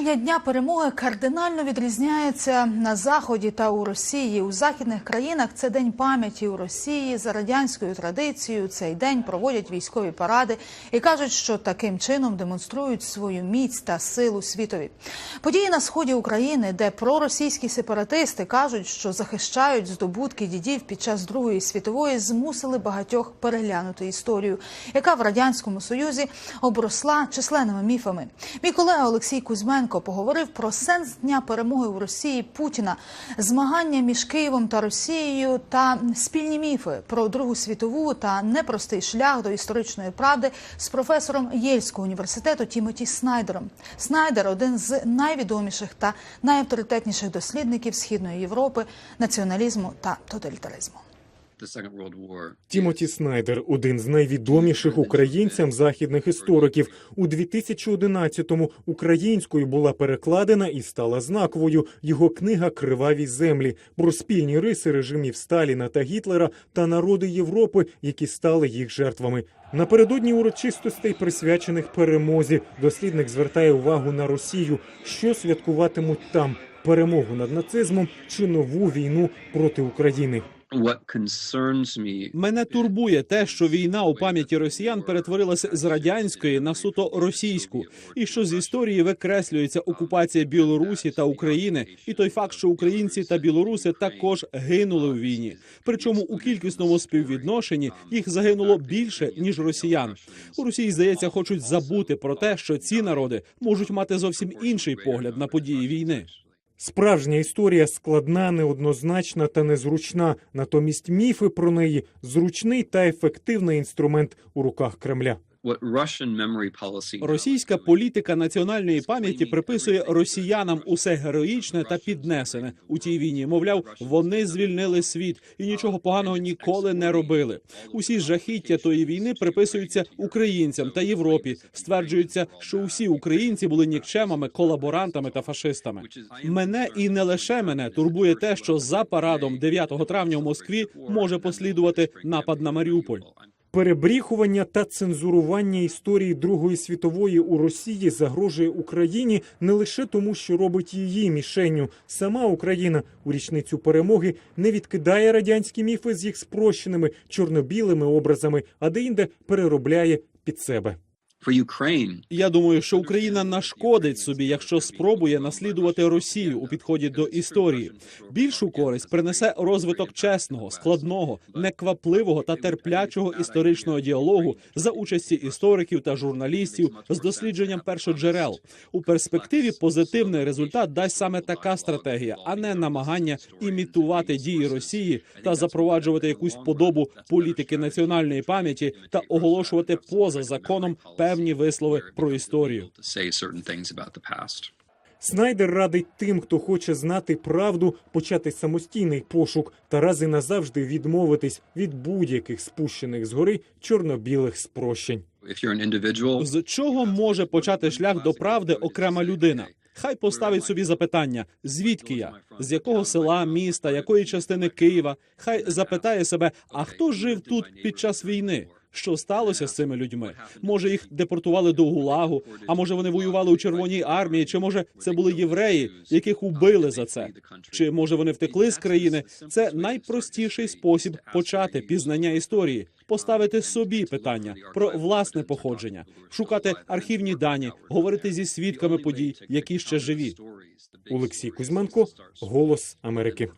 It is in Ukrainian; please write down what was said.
Відзначення дня перемоги кардинально відрізняється на заході та у Росії. У західних країнах це день пам'яті у Росії за радянською традицією. Цей день проводять військові паради і кажуть, що таким чином демонструють свою міць та силу світові. Події на сході України, де проросійські сепаратисти кажуть, що захищають здобутки дідів під час Другої світової, змусили багатьох переглянути історію, яка в радянському союзі обросла численними міфами. Мій колега Олексій Кузьменко поговорив про сенс дня перемоги у Росії Путіна, змагання між Києвом та Росією та спільні міфи про Другу світову та непростий шлях до історичної правди з професором Єльського університету Тімоті Снайдером. Снайдер один з найвідоміших та найавторитетніших дослідників східної Європи, націоналізму та тоталітаризму. Тімоті Снайдер, один з найвідоміших українцям західних істориків. У 2011-му українською була перекладена і стала знаковою його книга Криваві землі про спільні риси режимів Сталіна та Гітлера та народи Європи, які стали їх жертвами. Напередодні урочистостей, присвячених перемозі, дослідник звертає увагу на Росію, що святкуватимуть там перемогу над нацизмом чи нову війну проти України. Мене турбує те, що війна у пам'яті росіян перетворилася з радянської на суто російську, і що з історії викреслюється окупація Білорусі та України, і той факт, що українці та білоруси також гинули у війні. Причому у кількісному співвідношенні їх загинуло більше ніж росіян. У Росії здається, хочуть забути про те, що ці народи можуть мати зовсім інший погляд на події війни. Справжня історія складна, неоднозначна та незручна. Натомість міфи про неї зручний та ефективний інструмент у руках Кремля. Російська політика національної пам'яті приписує росіянам усе героїчне та піднесене у тій війні. Мовляв, вони звільнили світ і нічого поганого ніколи не робили. Усі жахіття тої війни приписуються українцям та Європі. Стверджується, що усі українці були нікчемами, колаборантами та фашистами. Мене і не лише мене турбує те, що за парадом 9 травня в Москві може послідувати напад на Маріуполь. Перебріхування та цензурування історії Другої світової у Росії загрожує Україні не лише тому, що робить її мішенню. Сама Україна у річницю перемоги не відкидає радянські міфи з їх спрощеними чорно-білими образами, а деінде переробляє під себе. Я думаю, що Україна нашкодить собі, якщо спробує наслідувати Росію у підході до історії. Більшу користь принесе розвиток чесного, складного, неквапливого та терплячого історичного діалогу за участі істориків та журналістів з дослідженням першоджерел. У перспективі позитивний результат дасть саме така стратегія, а не намагання імітувати дії Росії та запроваджувати якусь подобу політики національної пам'яті та оголошувати поза законом певні вислови про історію. Снайдер радить тим, хто хоче знати правду, почати самостійний пошук та раз і назавжди відмовитись від будь-яких спущених згори чорно-білих спрощень. З чого може почати шлях до правди окрема людина? Хай поставить собі запитання: звідки я, з якого села, міста, якої частини Києва? Хай запитає себе, а хто жив тут під час війни? Що сталося з цими людьми? Може, їх депортували до ГУЛАГу, а може вони воювали у Червоній армії, чи може це були євреї, яких убили за це? Чи може вони втекли з країни? Це найпростіший спосіб почати пізнання історії, поставити собі питання про власне походження, шукати архівні дані, говорити зі свідками подій, які ще живі. Олексій Кузьменко, Голос Америки.